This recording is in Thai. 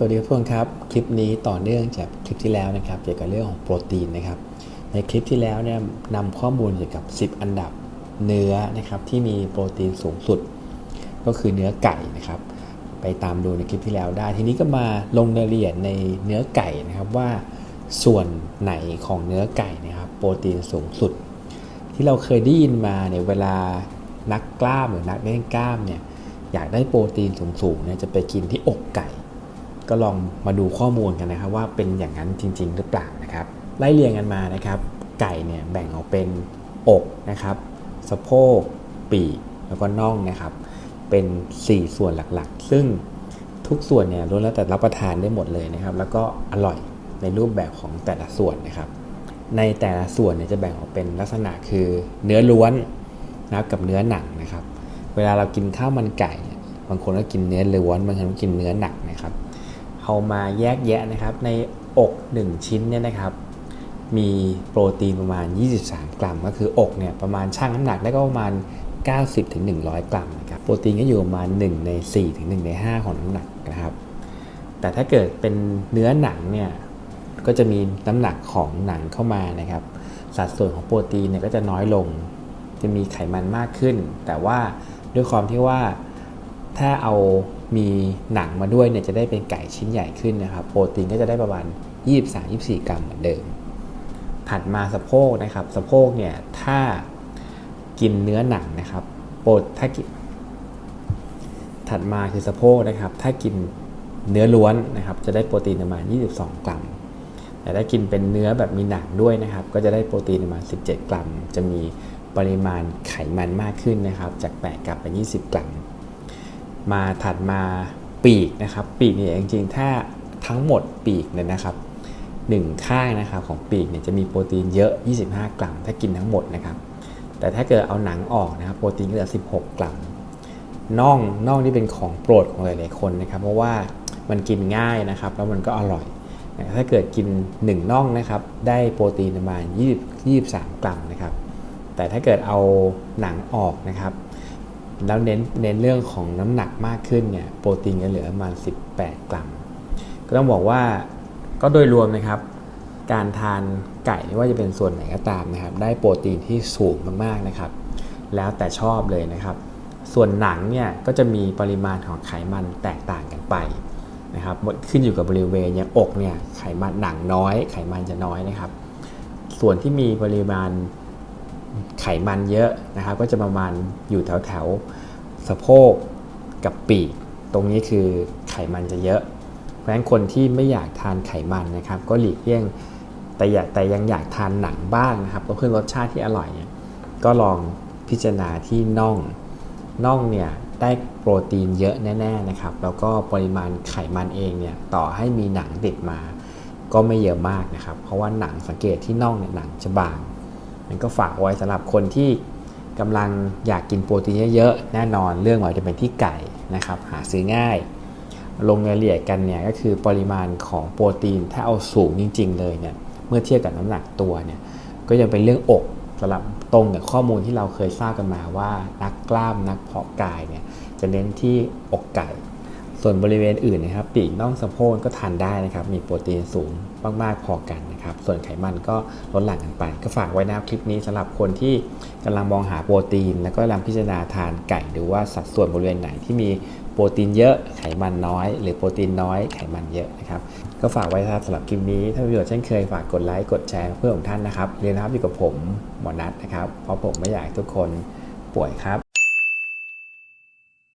สวัสดีทุกคนครับ คลิปนี้ต่อเนื่องจากคลิปที่แล้วนะครับ เกี่ยวกับเรื่องของโปรตีนนะครับ ในคลิปที่แล้วเนี่ยนำข้อมูลเกี่ยวกับ 10 อันดับเนื้อนะครับที่มีโปรตีนสูงสุด ก็คือเนื้อไก่นะครับ ไปตามดูในคลิปที่แล้วได้ ทีนี้ก็มาลงรายละเอียดในเนื้อไก่นะครับว่าส่วนไหนของเนื้อไก่นะครับโปรตีนสูงสุด ที่เราเคยได้ยินมาเนี่ยเวลานักกล้ามหรือนักเล่นกล้ามเนี่ยอยากได้โปรตีนสูงๆเนี่ยจะไปกินที่อกไก่ ก็ลองมาดูข้อมูลกันนะครับว่าเป็นอย่างนั้นจริง ๆ หรือเปล่านะครับไล่เรียงกันมานะครับไก่เนี่ยแบ่งออกเป็นอกนะครับสะโพกปีกแล้วก็น่องนะครับ เป็น 4 ส่วนหลักๆ ซึ่งทุกส่วนเนี่ยล้วนแล้วแต่รับประทานได้หมดเลยนะครับ แล้วก็อร่อยในรูปแบบของแต่ละส่วนนะครับ ในแต่ละส่วนเนี่ยจะแบ่งออกเป็นลักษณะคือเนื้อล้วนนะครับกับเนื้อหนังนะครับ เวลาเรากินข้าวมันไก่ บางคนก็กินเนื้อล้วนบางคนก็กินเนื้อหนังนะครับ เอามาแยกแยะนะครับ ในอก 1 ชิ้นเนี่ยนะครับ มีโปรตีนประมาณ 23 กรัม ก็คืออกเนี่ยประมาณช่างน้ำหนักได้ก็ประมาณ 90ถึง100 กรัมนะครับโปรตีนก็อยู่ประมาณ 1 ใน4ถึง1ใน 5 ของน้ำหนักนะครับ แต่ถ้าเกิดเป็นเนื้อหนังเนี่ยก็จะมีน้ำหนักของหนังเข้ามานะครับ สัดส่วนของโปรตีนเนี่ยก็จะน้อยลง จะมีไขมันมากขึ้น แต่ว่าด้วยความที่ว่า ถ้าเอามีหนังมาด้วยเนี่ยจะได้เป็นไก่ชิ้นใหญ่ขึ้นนะครับ โปรตีนก็จะได้ประมาณ 23-24 กรัมเหมือนเดิม ถัดมาสะโพกนะครับ สะโพกเนี่ยถ้ากินเนื้อหนังนะครับ โปรถ้ากินถัดมาคือสะโพกนะครับ ถ้ากินเนื้อล้วนนะครับ จะได้โปรตีนประมาณ 22 กรัม แต่ถ้ากินเป็นเนื้อแบบมีหนังด้วยนะครับ ก็จะได้โปรตีนประมาณ 17 กรัม จะมีปริมาณไขมันมากขึ้นนะครับ จาก 8 กรัมเป็น 20 กรัม มาถัดมาปีกนะครับ ปีกเนี่ยจริงๆถ้าทั้งหมดปีกเนี่ยนะครับหนึ่งข้างนะครับของปีกเนี่ยจะมีโปรตีนเยอะ 25 กรัม ถ้ากินทั้งหมดนะครับ แต่ถ้าเกิดเอาหนังออกนะครับโปรตีนก็เหลือ 16 กรัมน่องน่องนี่เป็นของโปรดของหลายๆคนนะครับ เพราะว่ามันกินง่ายนะครับ แล้วมันก็อร่อย ถ้าเกิดกิน1น่องนะครับ ได้โปรตีนประมาณ20 23 กรัมนะครับ แต่ถ้าเกิดเอาหนังออกนะครับ แล้วเน้นเน้นเรื่องของน้ำหนักมากขึ้นเนี่ยโปรตีนจะเหลือประมาณ 18 กรัม ก็ต้องบอกว่าก็โดยรวมนะครับ การทานไก่ไม่ว่าจะเป็นส่วนไหนก็ตามนะครับ ได้โปรตีนที่สูงมากๆนะครับ แล้วแต่ชอบเลยนะครับ ส่วนหนังเนี่ยก็จะมีปริมาณของไขมันแตกต่างกันไปนะครับขึ้นอยู่กับบริเวณอย่างอกเนี่ยไขมันหนังน้อย ไขมันจะน้อยนะครับ ส่วนที่มีปริมาณ ไขมันเยอะนะครับ ก็จะประมาณอยู่แถวแถวสะโพกกับปีก ตรงนี้คือไขมันจะเยอะ เพราะฉะนั้นคนที่ไม่อยากทานไขมันนะครับ ก็หลีกเลี่ยงแต่อยากแต่ยังอยากทานหนังบ้างนะครับก็เพื่อรสชาติที่อร่อยเนี่ยก็ลองพิจารณาที่น่องน่องเนี่ยได้โปรตีนเยอะแน่ๆนะครับ แล้วก็ปริมาณไขมันเองเนี่ยต่อให้มีหนังติดมา ก็ไม่เยอะมากนะครับ เพราะว่าหนังสังเกตที่น่องเนี่ยหนังจะบาง มันก็ฝากไว้สำหรับคนที่กำลังอยากกินโปรตีนเยอะๆแน่นอนเรื่องมันจะเป็นที่ไก่นะครับหาซื้อง่าย ลงรายละเอียดกันเนี่ยก็คือปริมาณของโปรตีนถ้าเอาสูงจริง ๆ เลยเนี่ยเมื่อเทียบกับน้ำหนักตัวเนี่ยก็ยังเป็นเรื่องอกสำหรับตรงกับข้อมูลที่เราเคยทราบกันมาว่านักกล้ามนักเพาะกายเนี่ยจะเน้นที่อกไก่ ส่วนบริเวณอื่นนะครับปีกน่องสะโพกก็ทานได้นะครับ มีโปรตีนสูงมากๆพอกันนะครับ ส่วนไขมันก็ลดหลั่งกันไป ก็ฝากไว้นะครับคลิปนี้สำหรับคนที่กำลังมองหาโปรตีน แล้วก็กำลังพิจารณาทานไก่ดูว่าสัดส่วนบริเวณไหนที่มีโปรตีนเยอะไขมันน้อย หรือโปรตีนน้อยไขมันเยอะนะครับ ก็ฝากไว้ครับสำหรับคลิปนี้ ถ้าประโยชน์เช่นเคยฝากกดไลค์กดแชร์เพื่อของท่านนะครับเรียนนะครับอยู่กับผมหมอนัทนะครับเพราะผมไม่อยากทุกคนป่วยครับ